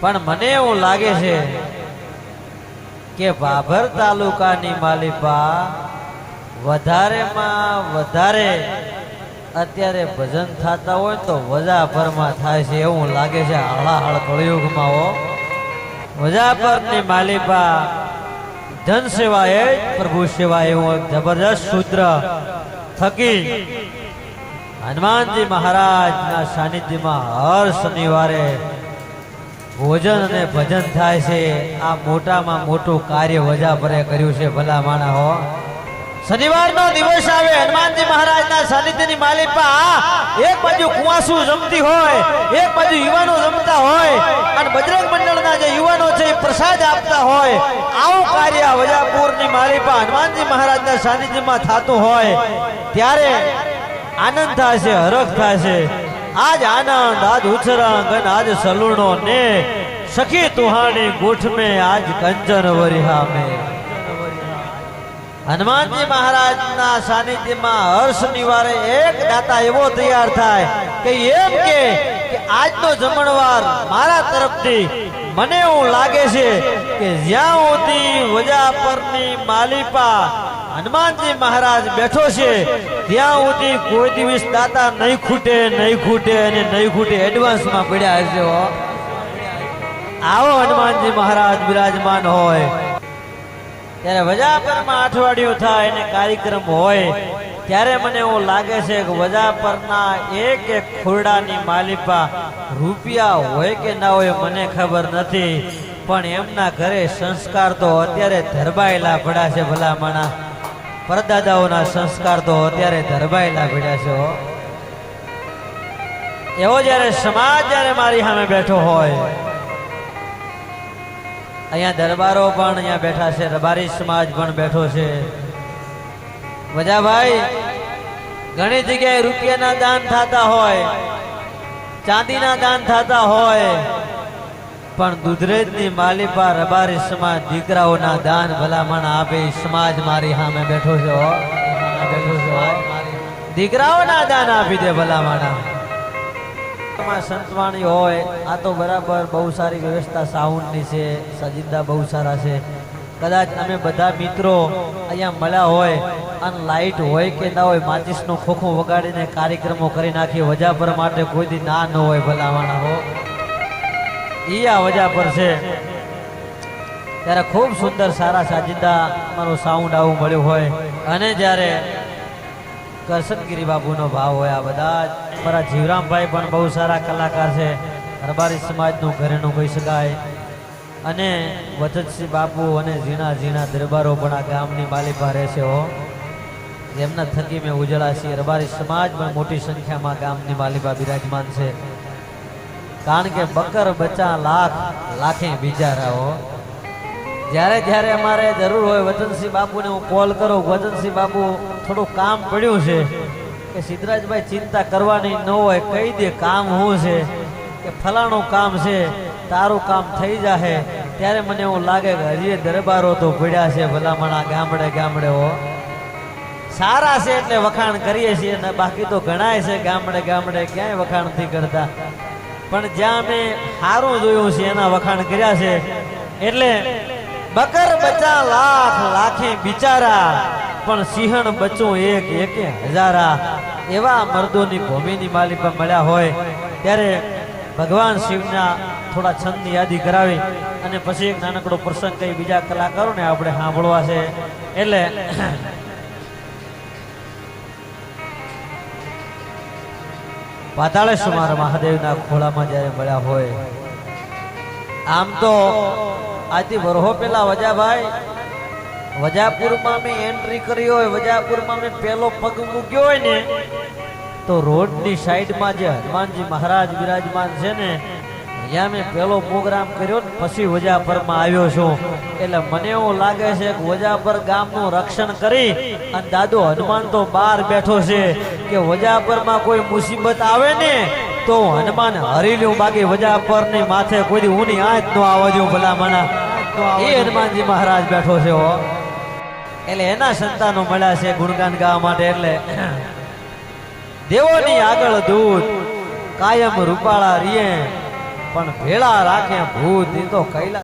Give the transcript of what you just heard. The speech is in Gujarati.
પણ મને એવું લાગે છે કે ભાભર તાલુકાની માલિપા વધારેમાં વધારે અત્યારે ભજન થતા હોય તો વજાપરમાં થાય છે એવું લાગે છે હળાહળ કળિયુગમાં હો. વજાપરની માલિપા ધન સેવા એ પ્રભુ સેવા એવું જબરજસ્ત સૂત્ર થકી હનુમાનજી મહારાજના સાનિધ્યમાં હર શનિવારે ભોજન અને ભજન થાય છે. આ મોટામાં મોટું કાર્ય વજાપરે કર્યું છે ભલા માણા હો. શનિવારનો દિવસ આવે, હનુમાનજી મહારાજના સાનિધ્યની માલિપા, એક બાજુ કુવાસુ જમતી હોય, એક બાજુ યુવાનો જમતા હોય, અને બજરંગ મંડળના જે યુવાનો છે એ પ્રસાદ આપતા હોય. આવું કાર્ય વજાપુરની માલિપા હનુમાનજી મહારાજના સાનિધ્યમાં થતું હોય. ત્યારે આનંદ થાય છે, હરખ થાય છે. આજ આનંદ, આજ ઉછરંગ આજ સલુણો ને સખી તુહાણી ગોઠ મે આજ કંચન વરિહા મે. હનુમાનજી મહારાજના સાનિધ્યમાં હર્ષ શનિવારે એક દાતા એવો તૈયાર થાય કે એમ કે આજનો જમણવાર મારા તરફથી મને એવું લાગે છે કે જ્યાં સુધી વજા પરની માલિપા હનુમાનજી મહારાજ બેઠો છે. ત્યાં સુધી કોઈ દિવસ દાતા નહીં ખૂટે નહીં ખૂટે અને નહીં ખૂટે. એડવાન્સમાં પડ્યા હશે આવો હનુમાનજી મહારાજ બિરાજમાન હોય. ત્યારે વજાપરમાં અઠવાડિયું થાય અને કાર્યક્રમ હોય. ત્યારે મને એવું લાગે છે કે વજાપરના એક એક ખોરડાની માલિપા રૂપિયા હોય કે ના હોય મને ખબર નથી. પણ એમના ઘરે સંસ્કાર તો અત્યારે ધરબાયેલા પડા છે ભલા માણા પરદાદાઓના સંસ્કાર તો અત્યારે ધરબાયેલા પડ્યા છો એવો જ્યારે સમાજ જ્યારે મારી સામે બેઠો હોય, અહીંયા દરબારો પણ અહીંયા બેઠા છે રબારી સમાજ પણ બેઠો છે. વજાભાઈ, ઘણી જગ્યાએ રૂપિયાના દાન થતા હોય, ચાંદીના દાન થતા હોય પણ દુધરેજની માલિપા રબારી સમાજ દીકરાઓના દાન ભલામણ આપે, સમાજ મારી સામે બેઠો છો. બેઠો છો દીકરાઓના દાન આપી દે ભલામણ. સંતવાણી હોય, આ તો બરાબર બહુ સારી વ્યવસ્થા સાઉન્ડની છે, સજિંદા બહુ સારા છે. કદાચ અમે બધા મિત્રો અહીંયા મળ્યા હોય અને લાઈટ હોય કે ના હોય, માચિસનું ખોખું વગાડીને કાર્યક્રમો કરી નાખીએ, વજાપર માટે કોઈ દી ના ન હોય ભલાવાના હો. ઈ આ વજાપર છે. ત્યારે ખૂબ સુંદર સારા સાજિંદા મારો સાઉન્ડ આવું મળ્યું હોય. અને જ્યારે કરશનગીરી બાપુનો ભાવ હોય આ બધા જ. મારા જીવરામભાઈ પણ બહુ સારા કલાકાર છે. રબારી સમાજનું ઘરેણું કહી શકાય. અને વચતસિંહ બાપુ અને ઝીણા ઝીણા દરબારો પણ આ ગામની માલિકા રહે છે હો. એમના થકી મેં ઉજળા છીએ. રબારી સમાજ પણ મોટી સંખ્યામાં ગામની માલિકા બિરાજમાન છે. કારણ કે બકર, બચ્ચા લાખ લાખે બિચારા હો. જ્યારે જ્યારે અમારે જરૂર હોય, વચનસિંહ બાપુને હું કોલ કરું, વચનસિંહ બાપુ થોડું કામ પડ્યું છે કે સિદ્ધરાજભાઈ ચિંતા કરવાની ન હોય, કહી દે કામ શું છે, કે ફલાણું કામ છે, તારું કામ થઈ જાહે. ત્યારે મને એવું લાગે કે હજી દરબારો તો ભીડ્યા છે ભલામણા ગામડે ગામડે હો. સારા છે એટલે વખાણ કરીએ છીએ ને બાકી તો ઘણાય છે ગામડે ગામડે ક્યાંય વખાણ નથી કરતા. પણ જ્યાં મેં સારું જોયું છે, એના વખાણ કર્યા છે, એટલે બકર બચા લાખ લાખે બિચારા, પણ સિંહણ બચું એક, એકે હજારા એવા મર્દોની ભૂમિની માલિકા મળ્યા હોય. ત્યારે ભગવાન શિવના થોડા છંદની યાદી કરાવી અને પછી એક નાનકડો પ્રસંગ કઈ બીજા કલાકારોને આપણે સાંભળવા છે. એટલે પાતાળેશ્વર મહાદેવના ખોળામાં જ્યારે મળ્યા હોય? આમ તો આજથી વરહો પેલા વજાભાઈ. વજાપુરમાં મેં એન્ટ્રી કરી હોય, વજાપુરમાં મેં પેલો પગ મૂક્યો હોય ને, તો રોડની સાઈડમાં જે હનુમાનજી મહારાજ બિરાજમાન છે ને ત્યાં મેં પહેલો પ્રોગ્રામ કર્યો ને પછી વજાપરમાં આવ્યો છું. એટલે મને એવું લાગે છે કે વજાપર ગામનું રક્ષણ કરી અને દાદો હનુમાન તો બહાર બેઠો છે કે વજાપરમાં કોઈ મુસીબત આવે ને તો હનુમાન હરી લ્યું બાકી વજાપરની માથે કોઈ ઊની આંચ નો આવજો ભલા મના એ હનુમાનજી મહારાજ બેઠો છે હો. એટલે એના સંતાનો મળ્યા છે ગુણગાન ગાવા માટે એટલે દેવોની આગળ દૂત કાયમ રૂપાળા રીએ પણ ભેળા રાખે ભૂત તો કૈલા